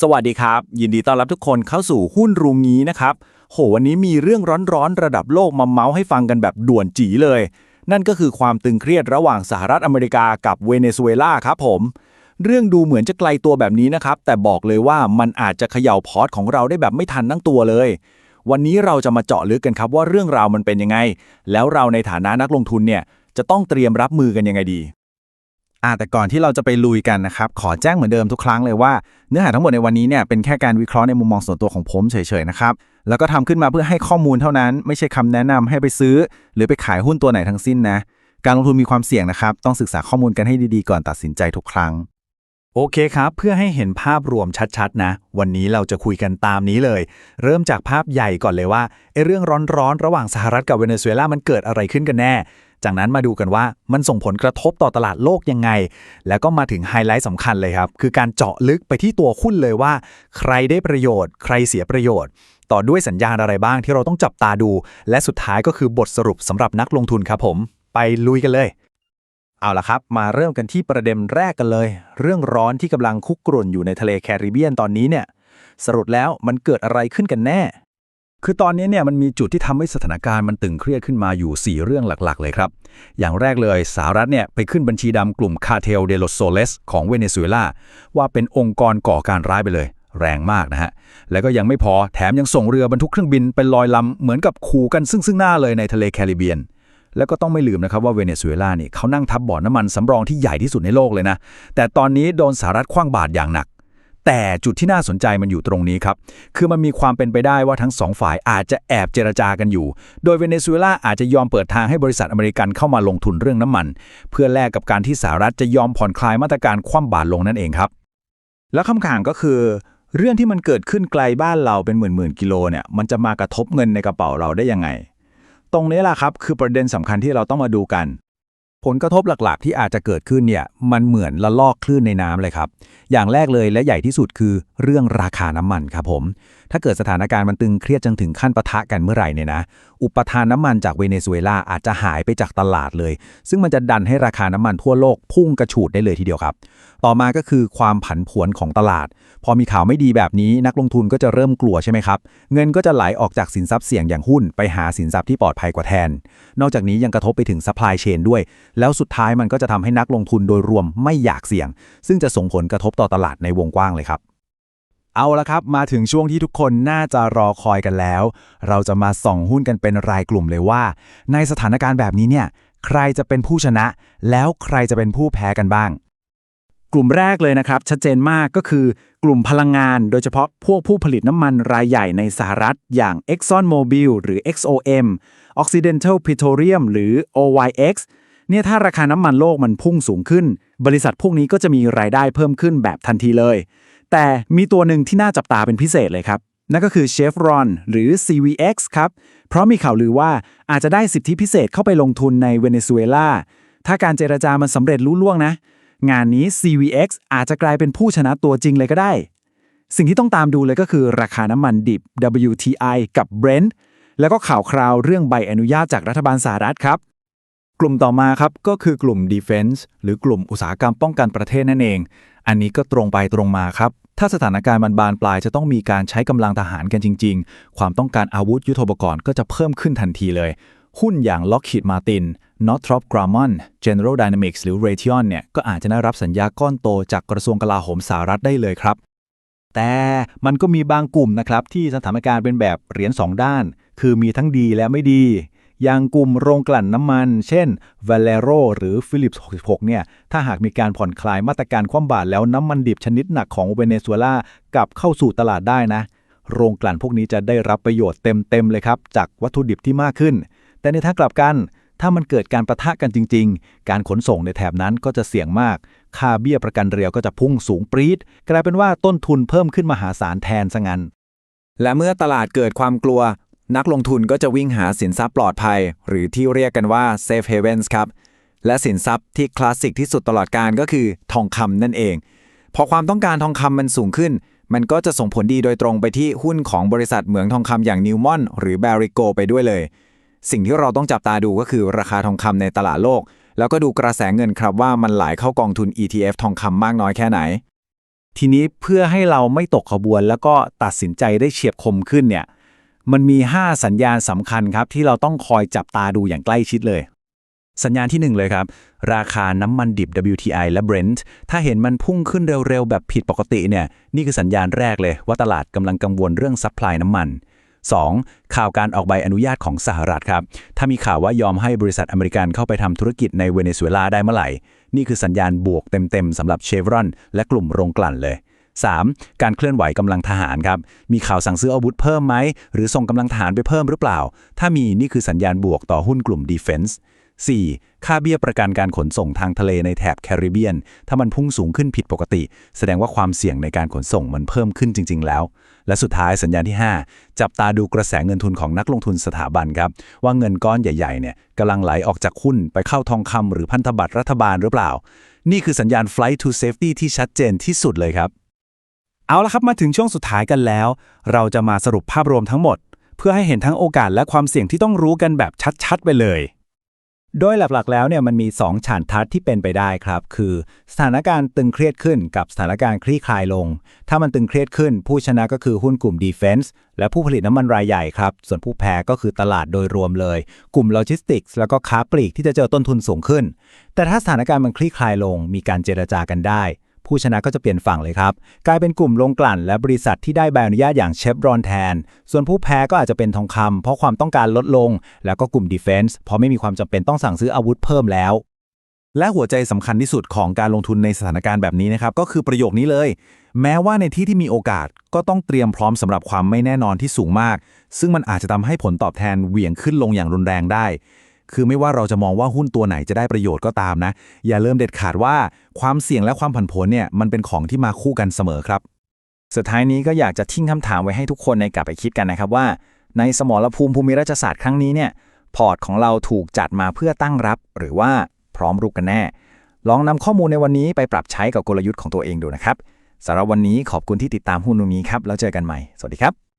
สวัสดีครับ ยินดีต้อนรับทุกคนเข้าสู่หุ้นรุงงี้นะครับ โหวันนี้มีเรื่องร้อนๆ ระดับโลกมาเมาส์ให้ฟังกันแบบด่วนจีเลย นั่นก็คือความตึงเครียดระหว่างสหรัฐอเมริกากับเวเนซุเอลาครับผม เรื่องดูเหมือนจะไกลตัวแบบนี้นะครับ แต่บอกเลยว่ามันอาจจะเขย่าพอร์ตของเราได้แบบไม่ทันตั้งตัวเลย วันนี้เราจะมาเจาะลึกกันครับว่าเรื่องราวมันเป็นยังไง แล้วเราในฐานะนักลงทุนเนี่ยจะต้องเตรียมรับมือกันยังไงดี อ่าแต่ก่อนที่เราจะไปลุยกันนะครับ ขอแจ้งเหมือนเดิมทุกครั้งเลยว่าเนื้อหาทั้งหมดในวันนี้เนี่ยเป็นแค่การวิเคราะห์ในมุมมองส่วนตัวของผมเฉยๆนะครับ แล้วก็ทำขึ้นมาเพื่อให้ข้อมูลเท่านั้น ไม่ใช่คำแนะนำให้ไปซื้อ หรือไปขายหุ้นตัวไหนทั้งสิ้นนะ การลงทุนมีความเสี่ยงนะครับ ต้องศึกษาข้อมูลกันให้ดีๆ ก่อนตัดสินใจทุกครั้ง โอเคครับ เพื่อให้เห็นภาพรวมชัดๆ นะ วันนี้เราจะคุยกันตามนี้เลย เริ่มจากภาพใหญ่ก่อนเลยว่าไอ้เรื่องร้อนๆระหว่างสหรัฐกับเวเนซุเอลามันเกิดอะไรขึ้นกันแน่ จากนั้นมาดูกันว่ามันส่งผลกระทบต่อตลาดโลกยังไง แล้วก็มาถึงไฮไลท์สำคัญเลยครับ คือการเจาะลึกไปที่ตัวหุ้นเลยว่า ใครได้ประโยชน์ ใครเสียประโยชน์ ต่อด้วยสัญญาณอะไรบ้างที่เราต้องจับตาดู และสุดท้ายก็คือบทสรุปสำหรับนักลงทุนครับผม ไปลุยกันเลย เอาละครับ มาเริ่มกันที่ประเด็นแรกกันเลย เรื่องร้อนที่กำลังคุกกรุ่นอยู่ในทะเลแคริบเบียนตอนนี้เนี่ย สรุปแล้วมันเกิดอะไรขึ้นกันแน่ คือตอนนี้เนี่ยมันมีจุดที่ทำให้สถานการณ์มันตึงเครียดขึ้นมาอยู่ 4 เรื่องหลักๆ เลยครับ อย่างแรกเลยสหรัฐเนี่ยไปขึ้นบัญชีดำกลุ่มคาเทลเดโลโซเลสของเวเนซุเอลาว่าเป็นองค์กรก่อการร้ายไปเลย แรงมากนะฮะ แล้วก็ยังไม่พอแถมยังส่งเรือบรรทุกเครื่องบินไปลอยลำเหมือนกับขู่กันซึ่งซึ่งหน้าเลยในทะเลแคริบเบียน แล้วก็ต้องไม่ลืมนะครับว่าเวเนซุเอลานี่เขานั่งทับบ่อน้ำมันสำรองที่ใหญ่ที่สุดในโลกเลยนะแต่ตอนนี้โดนสหรัฐคว้างบาตรอย่างหนัก แต่จุดที่น่าสนใจมันอยู่ตรงนี้ครับ คือมันมีความเป็นไปได้ว่าทั้งสองฝ่ายอาจจะแอบเจรจากันอยู่ โดยเวเนซุเอลาอาจจะยอมเปิดทางให้บริษัทอเมริกันเข้ามาลงทุนเรื่องน้ำมัน เพื่อแลกกับการที่สหรัฐจะยอมผ่อนคลายมาตรการคว่ำบาตรลงนั่นเองครับ แล้วคำถามก็คือ เรื่องที่มันเกิดขึ้นไกลบ้านเราเป็นหมื่นๆกิโลเนี่ยมันจะมากระทบเงินในกระเป๋าเราได้ยังไง ตรงนี้แหละครับคือประเด็นสำคัญที่เราต้องมาดูกัน ผลกระทบหลักๆ ที่อาจจะเกิดขึ้นเนี่ยมันเหมือนละลอกคลื่นในน้ำเลยครับ อย่างแรกเลยและใหญ่ที่สุดคือเรื่องราคาน้ำมันครับผม ถ้าเกิดสถานการณ์มันตึงเครียดจนถึงขั้นปะทะกันเมื่อไหร่เนี่ยนะ อุปทานน้ำมันจากเวเนซุเอลาอาจจะหายไปจากตลาดเลย ซึ่งมันจะดันให้ราคาน้ำมันทั่วโลกพุ่งกระฉูดได้เลยทีเดียวครับ ต่อมาก็คือความผันผวนของตลาด พอมีข่าวไม่ดีแบบนี้นักลงทุนก็จะเริ่มกลัวใช่ไหมครับ เงินก็จะไหลออกจากสินทรัพย์เสี่ยงอย่างหุ้นไปหาสินทรัพย์ที่ปลอดภัยกว่าแทน นอกจากนี้ยังกระทบไปถึงซัพพลายเชนด้วย แล้วสุดท้ายมันก็จะทำให้นักลงทุนโดยรวมไม่อยากเสี่ยง ซึ่งจะส่งผลกระทบต่อตลาดในวงกว้างเลยครับ เอาละครับ มาถึงช่วงที่ทุกคนน่าจะรอคอยกันแล้ว เราจะมาส่องหุ้นกันเป็นรายกลุ่มเลยว่า ในสถานการณ์แบบนี้เนี่ย ใครจะเป็นผู้ชนะ แล้วใครจะเป็นผู้แพ้กันบ้าง กลุ่มแรกเลยนะครับ ชัดเจนมากก็คือกลุ่มพลังงาน โดยเฉพาะพวกผู้ผลิตน้ำมันรายใหญ่ในสหรัฐ อย่าง Exxon Mobil หรือ XOM Occidental Petroleum หรือ OYX เนี่ยถ้าราคาน้ำมันโลกมันพุ่งสูงขึ้น บริษัทพวกนี้ก็จะมีรายได้เพิ่มขึ้นแบบทันทีเลย แต่มีตัวหนึ่งที่น่าจับตาเป็นพิเศษเลยครับ นั่นก็คือ Chevron หรือ CVX ครับ เพราะมีข่าวลือว่าอาจจะได้สิทธิพิเศษเข้าไปลงทุนในเวเนซุเอลา ถ้าการเจรจามันสำเร็จลุล่วงนะ งานนี้ CVX อาจจะกลายเป็นผู้ชนะตัวจริงเลยก็ได้ สิ่งที่ต้องตามดูเลยก็คือราคาน้ำมันดิบ WTI กับ Brent แล้วก็ข่าวคราวเรื่องใบอนุญาตจากรัฐบาลสหรัฐครับ กลุ่มต่อมาครับก็คือกลุ่ม Defense หรือกลุ่มอุตสาหกรรมป้องกันประเทศนั่นเอง อันนี้ก็ตรงไปตรงมาครับ ถ้าสถานการณ์มันบานปลายจะต้องมีการใช้กำลังทหารกันจริง ๆ ความต้องการอาวุธยุทโธปกรณ์ก็จะเพิ่มขึ้นทันทีเลย หุ้นอย่าง Lockheed Martin Northrop Grumman General Dynamics หรือ Raytheon เนี่ยก็อาจจะได้รับสัญญาก้อนโตจากกระทรวงกลาโหมสหรัฐได้เลยครับ แต่มันก็มีบางกลุ่มนะครับที่สถานการณ์เป็นแบบเหรียญ2ด้าน คือมีทั้งดีและไม่ดี อย่างกลุ่มโรงกลั่นน้ำมัน เช่น Valero หรือ Phillips 66 เนี่ย ถ้าหากมีการผ่อนคลายมาตรการคว่ำบาตรแล้วน้ำมันดิบชนิดหนักของเวเนซุเอลากลับเข้าสู่ตลาดได้นะ โรงกลั่นพวกนี้จะได้รับประโยชน์เต็มๆเลยครับ จากวัตถุดิบที่มากขึ้น แต่ในทางกลับกัน ถ้ามันเกิดการประทะกันจริง ๆ การขนส่งในแถบนั้นก็จะเสี่ยงมาก ค่าเบี้ยประกันเรือก็จะพุ่งสูงปรี๊ด กลายเป็นว่าต้นทุนเพิ่มขึ้นมหาศาลแทนซะงั้นและเมื่อตลาดเกิดความกลัว นักลงทุนก็จะวิ่งหาสินทรัพย์ปลอดภัย หรือที่เรียกกันว่า safe havens ครับ และสินทรัพย์ที่คลาสสิกที่สุดตลอดการก็คือทองคำนั่นเอง พอความต้องการทองคำมันสูงขึ้น มันก็จะส่งผลดีโดยตรงไปที่หุ้นของบริษัทเหมืองทองคำอย่างนิวมอนหรือ b a r r i c o ไปด้วยเลย สิ่งที่เราต้องจับตาดูก็คือราคาทองคำในตลาดโลก แล้วก็ดูกระแสเงินครับว่ามันไหลเข้ากองทุน ETF ทองคำมากน้อยแค่ไหน ทีนี้เพื่อให้เราไม่ตกขบวนแล้วก็ตัดสินใจได้เฉียบคมขึ้นเนี่ย มันมี 5 สัญญาณสำคัญครับ ที่เราต้องคอยจับตาดูอย่างใกล้ชิดเลย สัญญาณที่ 1 เลยครับ ราคาน้ำมันดิบ WTI และ Brent ถ้าเห็นมันพุ่งขึ้นเร็วๆ แบบผิดปกติเนี่ยนี่คือสัญญาณแรกเลยว่าตลาดกำลังกังวลเรื่องซัพพลายน้ำมัน 2. ข่าวการออกใบอนุญาตของสหรัฐครับ ถ้ามีข่าวว่ายอมให้บริษัทอเมริกันเข้าไปทำธุรกิจในเวเนซุเอลาได้เมื่อไหร่ นี่คือสัญญาณบวกเต็มๆสำหรับเชฟรอนและกลุ่มโรงกลั่นเลย 3. การเคลื่อนไหวกำลังทหารครับ มีข่าวสั่งซื้ออาวุธเพิ่มไหม หรือส่งกำลังทหารไปเพิ่มหรือเปล่า ถ้ามีนี่คือสัญญาณบวกต่อหุ้นกลุ่ม Defense 4. ค่าเบี้ยประกันการขนส่งทางทะเลในแถบแคริบเบียน ถ้ามันพุ่งสูงขึ้นผิดปกติ แสดงว่าความเสี่ยงในการขนส่งมันเพิ่มขึ้นจริง ๆ แล้ว และสุดท้ายสัญญาณที่ 5 จับตาดูกระแสเงินทุนของนักลงทุนสถาบันครับ ว่าเงินก้อนใหญ่ๆเนี่ยกำลังไหลออกจากหุ้นไปเข้าทองคำหรือพันธบัตรรัฐบาลหรือเปล่า นี่คือสัญญาณ flight to safety ที่ชัดเจนที่สุดเลยครับ เอาละครับมาถึงช่วงสุดท้ายกันแล้ว เราจะมาสรุปภาพรวมทั้งหมด เพื่อให้เห็นทั้งโอกาสและความเสี่ยงที่ต้องรู้กันแบบชัดๆ ไปเลย โดยหลักๆ แล้วเนี่ยมันมี 2 ฉานทัศน์ที่เป็นไปได้ครับ คือ สถานการณ์ตึงเครียดขึ้นกับสถานการณ์คลี่คลายลง ถ้ามันตึงเครียดขึ้น ผู้ชนะก็คือหุ้นกลุ่ม Defense และผู้ผลิตน้ำมันรายใหญ่ครับ ส่วนผู้แพ้ก็คือตลาดโดยรวมเลย กลุ่มโลจิสติกส์แล้วก็ค้าปลีกที่จะเจอต้นทุนสูงขึ้น แต่ถ้าสถานการณ์มันคลี่คลายลง มีการเจรจากันได้ ผู้ชนะก็จะเปลี่ยนฝั่งเลยครับ กลายเป็นกลุ่มโรงกลั่น และบริษัทที่ได้ใบอนุญาตอย่างเชฟรอนแทน ส่วนผู้แพ้ก็อาจจะเป็นทองคำเพราะความต้องการลดลง แล้วก็กลุ่ม Defense เพราะไม่มีความจำเป็นต้องสั่งซื้ออาวุธเพิ่มแล้ว และหัวใจสำคัญที่สุดของการลงทุนในสถานการณ์แบบนี้นะครับก็คือประโยคนี้เลย แม้ว่าในที่ที่มีโอกาสก็ต้องเตรียมพร้อมสำหรับความไม่แน่นอนที่สูงมาก ซึ่งมันอาจจะทำให้ผลตอบแทนเหวี่ยงขึ้นลงอย่างรุนแรงได้ คือไม่ว่าเราจะมองว่าหุ้นตัวไหนจะได้ประโยชน์ก็ตามนะ อย่าเริ่มเด็ดขาดว่าความเสี่ยงและความผันผวนเนี่ยมันเป็นของที่มาคู่กันเสมอครับ สุดท้ายนี้ก็อยากจะทิ้งคำถามไว้ให้ทุกคนในกลับไปคิดกันนะครับว่า ในสมรภูมิภูมิรัฐศาสตร์ครั้งนี้เนี่ยพอร์ตของเราถูกจัดมาเพื่อตั้งรับ หรือว่าพร้อมรุกกันแน่ ลองนำข้อมูลในวันนี้ไปปรับใช้กับกลยุทธ์ของตัวเองดูนะครับสำหรับวันนี้ขอบคุณที่ติดตามหุ้นตรงนี้ครับแล้วเจอกันใหม่สวัสดีครับ